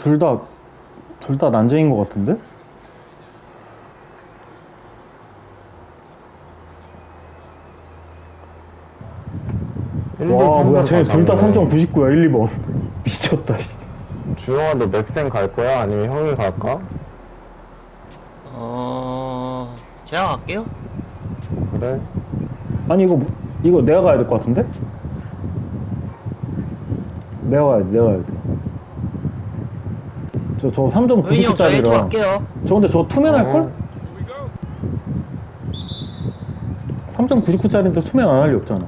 둘 다, 둘 다 난쟁인 것 같은데? 1, 2, 와, 뭐야, 쟤네 둘다 잡네. 3.99야, 1, 2번. 미쳤다, 씨. 주영아 너 맵생 갈 거야? 아니면 형이 갈까? 어... 제가 갈게요. 그래 아니, 이거, 무- 이거 내가 가야 될 것 같은데? 내가 가야 돼, 내가 가야 돼. 저, 저 의인이 형, 저 1초 3.99짜리라. 갈게요. 저 근데 저 투맨 할걸? 어. 3.99짜리인데 투맨 안 할 리 없잖아.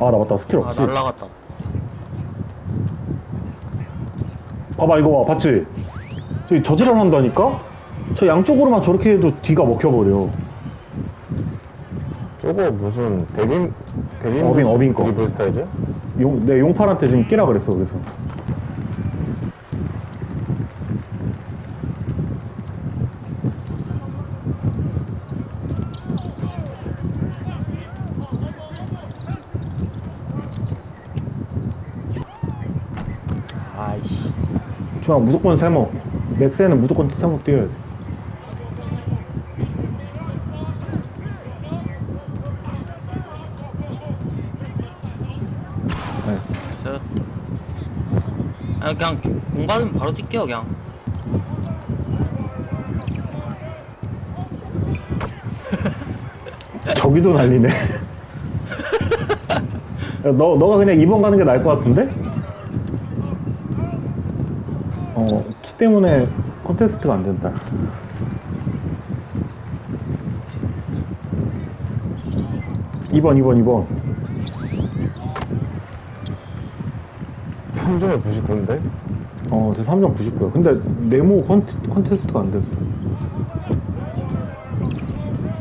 아, 나 맞다. 스킬 아, 없지. 날라갔다. 봐봐, 이거 봐. 봤지? 저기 저지랄 한다니까? 저 양쪽으로만 저렇게 해도 뒤가 먹혀버려. 저거 무슨 대빔 대빔 어빈, 어빈 거. 드리블 스타일이야? 용, 내 용팔한테 지금 끼라 그랬어, 그래서. 아이씨. 중앙 무조건 세모. 맥스에는 무조건 세모 뛰어야 돼. 알겠어. 저... 아, 그냥 공 받으면 바로 뛸게요, 그냥. 저기도 날리네. 야, 너, 너가 그냥 2번 가는 게 나을 것 같은데? 어, 키 때문에 콘테스트가 안 된다. 이번이번이번 3점에 99인데? 어, 제 3점 99야. 근데 네모 콘테, 콘테스트가 안 됐어.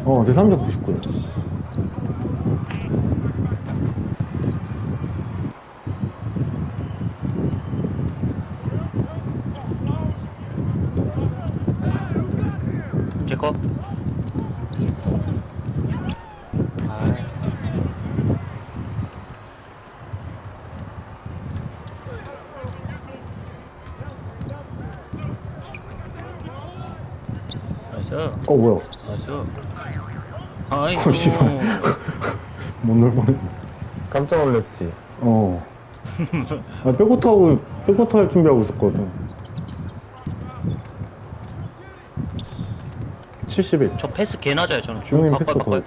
어, 제 3점 99야. 제 거. 아, 나이스. 어, 뭐야. 나이스. 아이, 어, 씨발. 못 놀 뻔. 깜짝 놀랐지 어. 아, 백코트 하고, 백코트 할 준비하고 있었거든. 71. 저 패스 개 낮아요, 저는. 바꿔, 더 바꿔. 있어.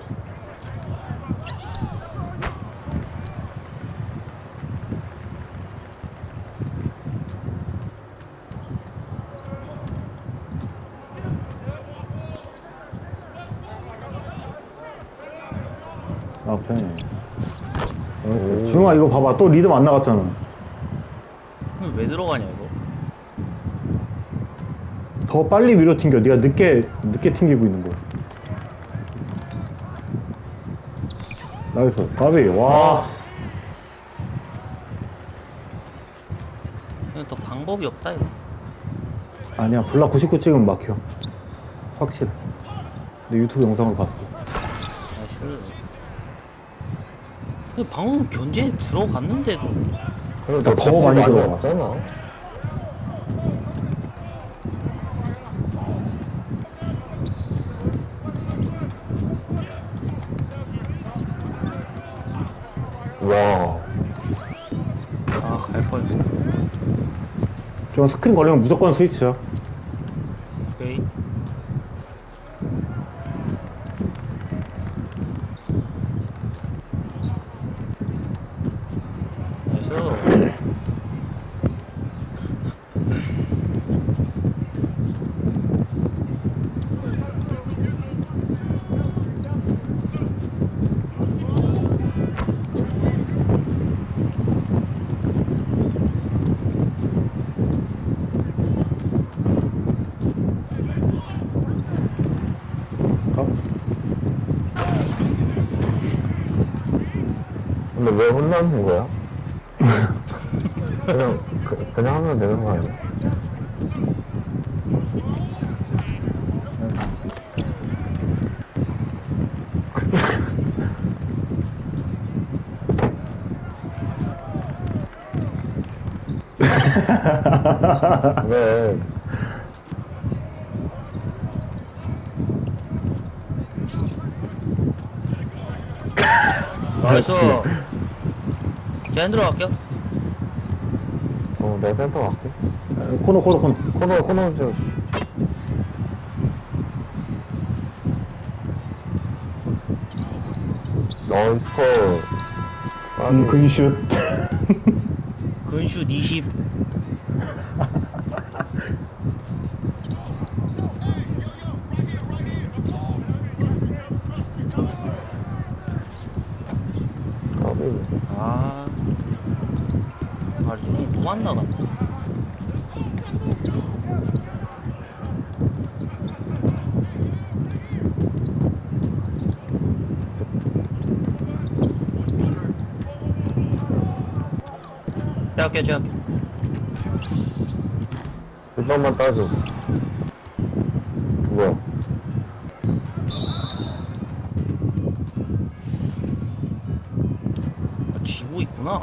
앞에. 오. 주영아, 이거 봐봐. 또 리듬 안 나갔잖아. 왜 들어가냐, 이거. 더 빨리 위로 튕겨. 네가 늦게, 늦게 튕기고 있는 거야. 나이스. 가비. 와. 이거 더 방법이 없다, 이거. 아니야. 블락 99 찍으면 막혀. 확실해. 내 유튜브 영상을 봤어. 나이스. 근데 방금 견제에 들어갔는데도. 더너 벽지 많이. 없잖아 와 아, 갈 뻔했어. 저 스크린 걸리면 무조건 스위치야. 왜 혼나는 거야? 그냥 그, 그냥 하면 되는 거 아니야? 왜? 나이스. 제가 핸들어 갈게요. 어, 내 센터 갈게. 코너 코너 코너 코너, 코너 좀. 나이스 컷. 음, 근슛 근슛 20. 까비. 아. 아, 제가 할게요, 제가 할게요. 일반만 따줘. 뭐야? 아, 지고 있구나.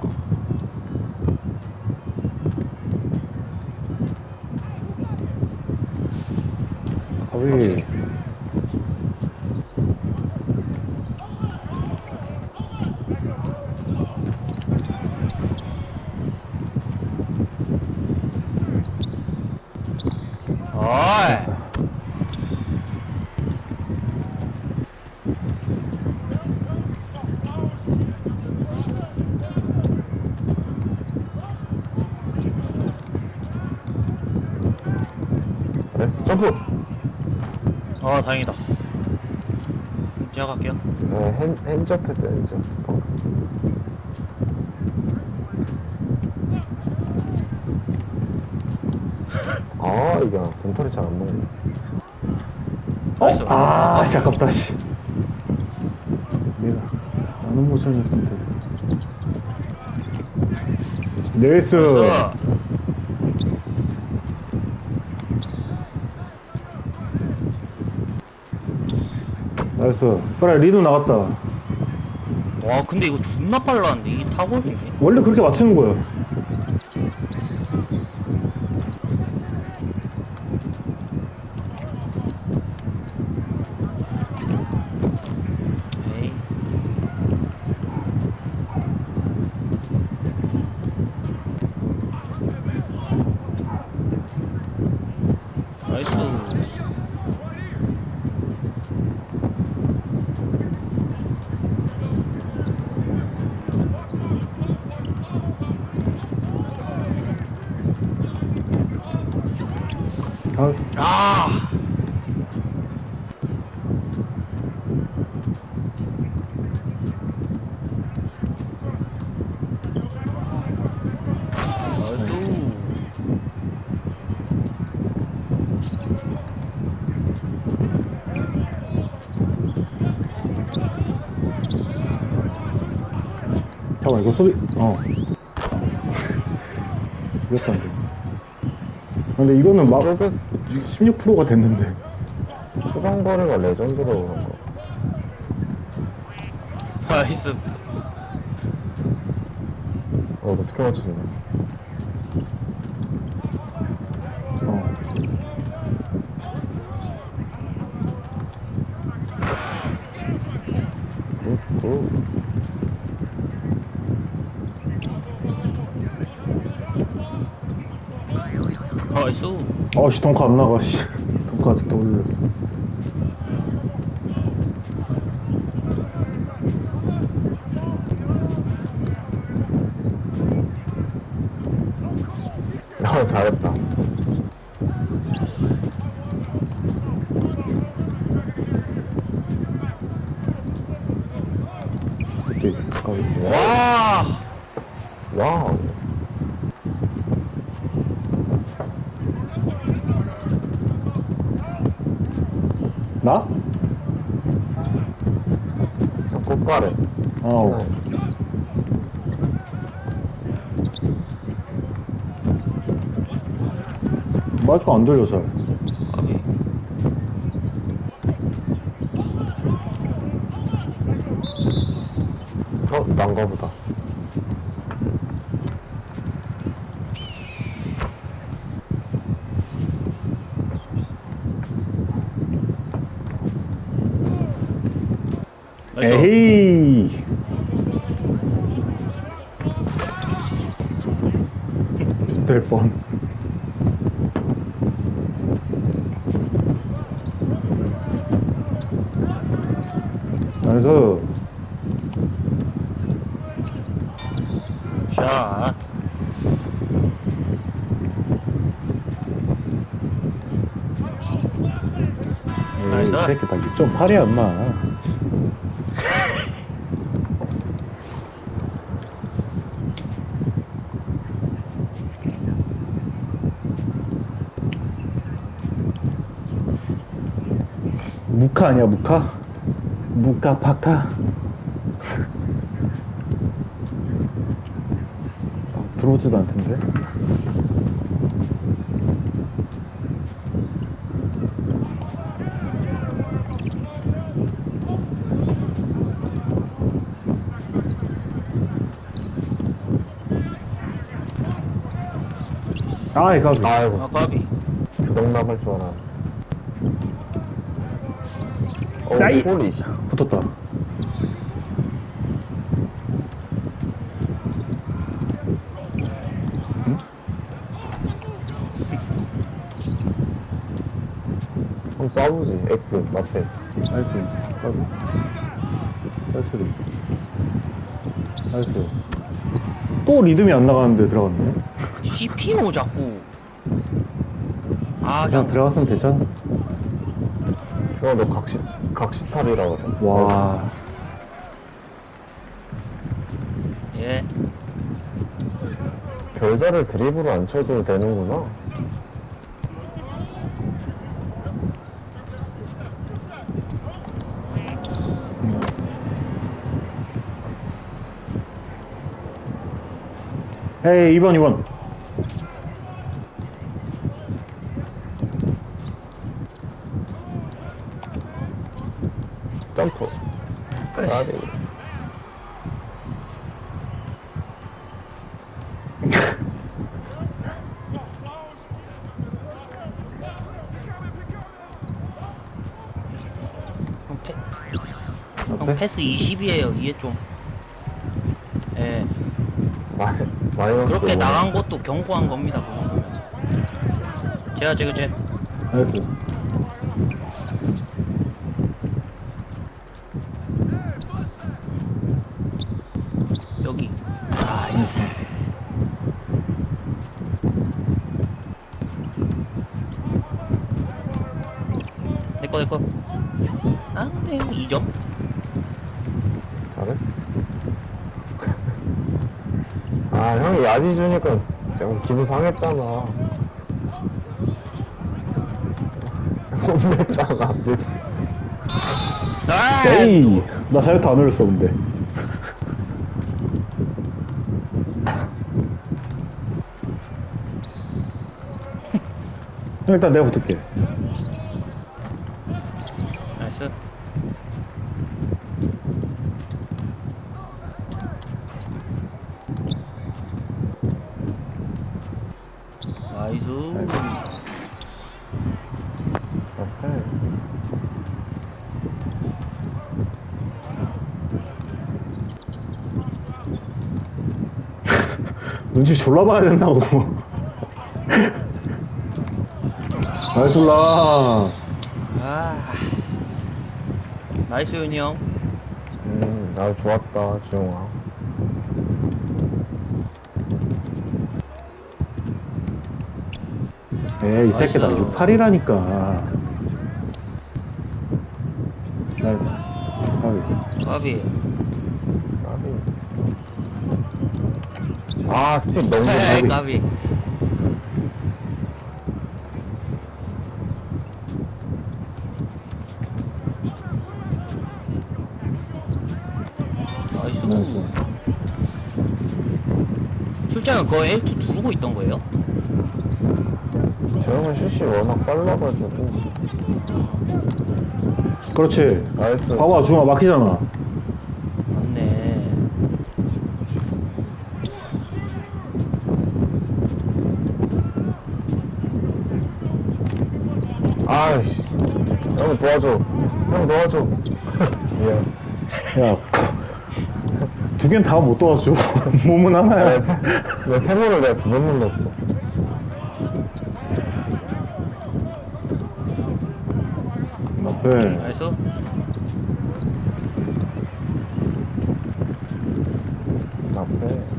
거의 어이! 됐어, 점프! 아, 다행이다. 제가 갈게요. 네, 핸, 핸즈업 했어, 핸즈업. 어. 아, 이게 공털이 잘 안 먹네. 나이스. 어? 아, 씨, 아깝다, 씨. 내가, 나는 모션이었으면 돼. 네이스. 나이스. 나이스. 그래, 리노 나갔다. 와, 근데 이거 존나 빨랐는데, 이게 타골이네. 원래 그렇게 맞추는 거야. 에이. 나이스. 아, 아! 나이스. 잠깐만, 이거 소리, 어. 이겼다, 안 돼. 근데 이거는 막, 저게 16%가 됐는데. 수상거리가 레전드로 그런 거. 나이스. 어, 어떻게 맞추지? 나이스. 아, 씨, 덩크 안 나가, 씨. 덩크 아직도 올려. 아, 잘했다. 그때, 가까이. 와! 와우. 나? 꽃가래. 어. 네. 마이크 안 들려, 잘. 까비. 어, 난가 보다. 에헤이. 될 뻔. 나이스. 샷. 에이, 이 나이스. 새끼 다 6.8이야, 엄마. 무카 아니야, 무카? 무카, 파카? 아, 들어오지도 않던데? 아이, 가비. 아이고, 아, 까비. 두덩 나갈 줄 알았네. 어, 나이! 소리. 붙었다. 한번 쏴보지. X, 마페. 나이스. 가비. 나이스. 나이스. 또 리듬이 안 나가는데 들어갔네. CPO 자꾸. 아, 그냥 들어갔으면 되잖아. 형, 너 각시, 각시탈이라 그래. 와. 예. 별자를 드립으로 안 쳐도 되는구나. 에이, 2번, 2번. 형 앞에? 패스 20이에요. 이해 좀. 예. 마, 마이너스. 그렇게 원. 나간 것도 경고한 겁니다. 그건. 제가 제가 제 나이스. 여기. 나이스. 내꺼 내꺼. 아, 네, 2점. 잘했어. 아, 형이 야지 주니까 조금 기분 상했잖아. 혼냈잖아. 아! 에이! 나 자유투 안 올렸어, 근데. 형, 일단 내가 붙을게. 나이스. 나이스. 눈치 졸라 봐야 된다고. 나이스 올라. 아. 나이스 윤이 형. 음, 아, 좋았다, 지용아. 에이, 이 새끼 나 나이스. 아, 68이라니까. 나이스. 까비. 까비. 아, 스틱 너무 에이, 좋다. 까비. 나이스. 나이스. 술장은 그거 L2 두르고 있던 거예요? 저 형은 슛이 워낙 빨라가지고. 그렇지. 나이스. 봐봐, 중아 막히잖아. 맞네. 아이씨. 형 도와줘. 형 도와줘. 미안. 야, 두 개는 다 못 도와줘. 몸은 하나야. 내가 세모를 내가 두번 눌렀어. 앞에. 나이스. 앞에.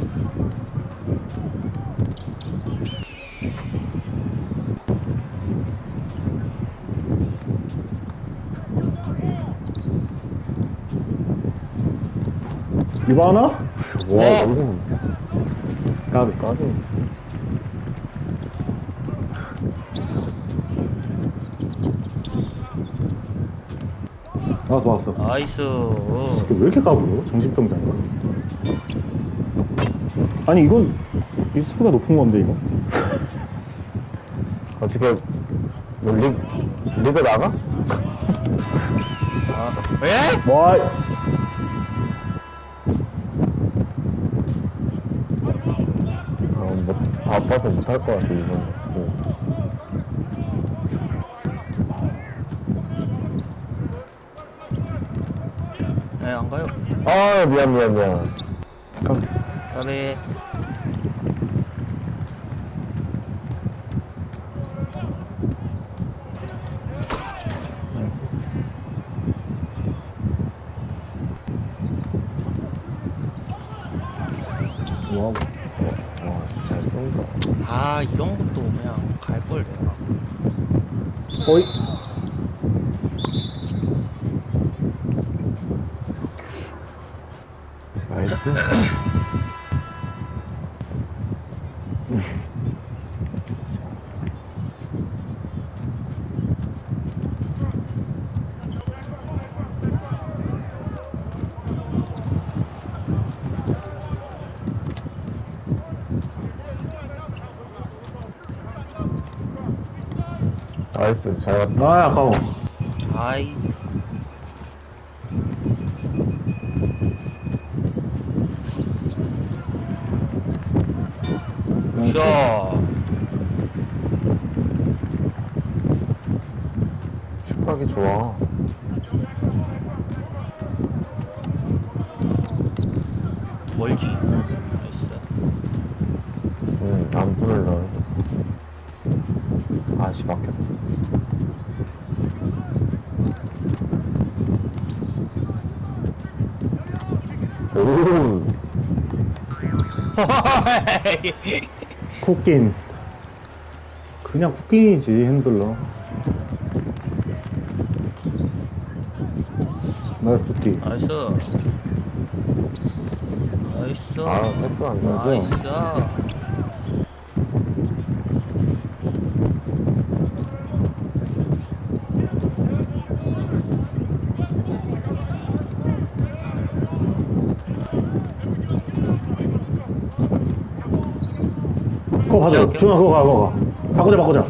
이거 하나? 와, 와. 이거 까비. 까지. 나왔어, 왔어. 나이스. 왜 이렇게 까불어? 정신병자인가? 아니, 이건 일수가 높은 건데, 이거? 어떻게, 뭐, 리, 리그 나가? 아, 에? 와, 어, 뭐, 바빠서 못할 것 같아, 이번. 네, 안 가요. 아, 미안, 미안, 미안. 까비. 까비. 와, 와, 잘 쏜다. 아, 이런 것도 그냥 갈걸 내가. 어이. 나이스. 나이스, 잘 갔다. 아, 아까워. 아이. 샤. 슈퍼하기 좋아. 멀지. 나이스. 응, 안부를 넣어. 아씨, 막혔다. 오, 쿠킹. 그냥 쿠킹이지, 핸들러. 나이스 쿠킹. 나이스. 나이스. 아, 패스 안 돼. 나이스. 그거 가자. 오케이, 오케이. 준아, 그거 가, 그거 가. 바꾸자, 바꾸자.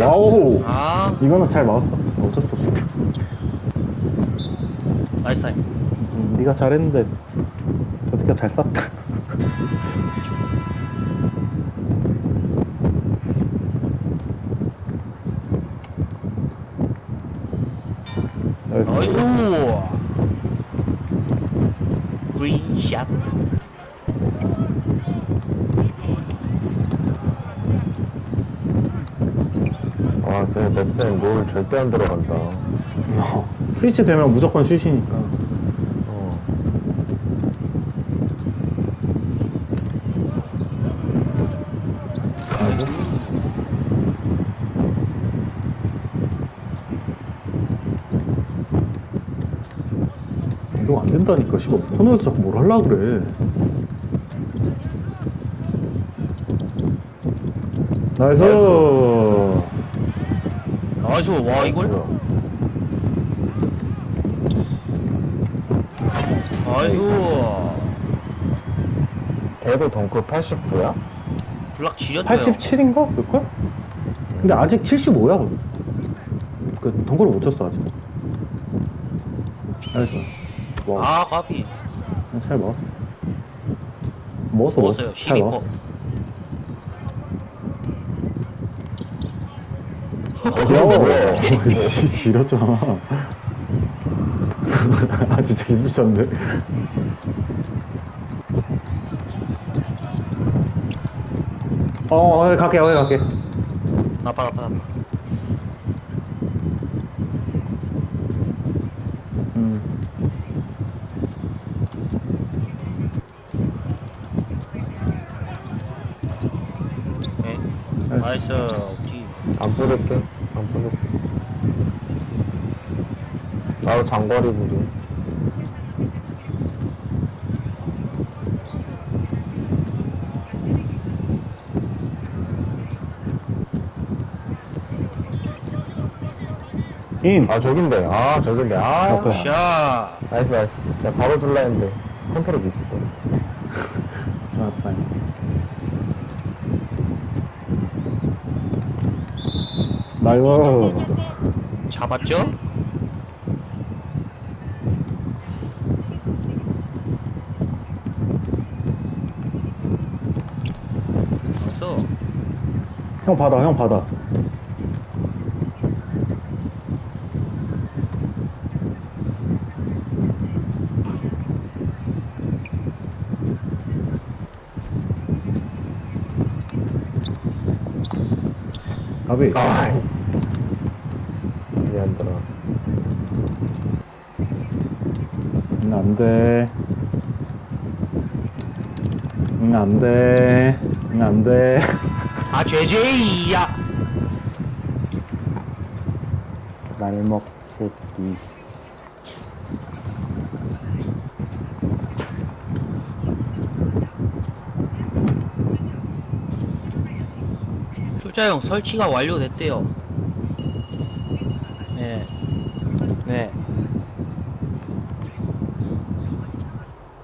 와우. 아, 이거는 잘 막았어. 어쩔 수 없어. 나이스 타임. 음, 네가 잘했는데 저 새끼가 잘 쐈다. 나이스. 나이스. 그린 샷. 아, 쟤 맥스엔 롤 절대 안 들어간다. 어, 스위치 되면 무조건 슛이니까. 어. 아이고. 이거 안 된다니까. 씨발 코너에서 자꾸 뭘 하려 그래. 나이스. 나이스. 와, 이걸? 뭐야. 나이스. 걔도 덩크 89야? 블락 지렸어요. 87인가? 그럴걸? 근데 아직 75야. 그 동거를 못 쳤어 아직. 알았어. 와, 아, 까비. 잘 먹었어. 먹었어, 먹었어요. 잘 12%. 먹었어. 어, 뭐 야? 씨, 지렸잖아. 아 진짜 기술자인데 어, 어 갈게 어 갈게 나빠 나빠 나빠 음. 네. 나이스. 뒤. 안 뿌릴게. 나도 장거리 부리. 인 아, 저긴데. 아, 저긴데. 아. 오케이. 샤 나이스, 나이스. 나 바로 줄라 했는데. 컨트롤 미스. 좋았다 나이스 잡았죠? 나이스 형 받아 형 받아. 가비. 아, 이게 안 들어. 응 안 돼. 응 안 돼. 응 안 돼 아 제제이야 날먹 새끼 투자용 설치가 완료됐대요 네. 네.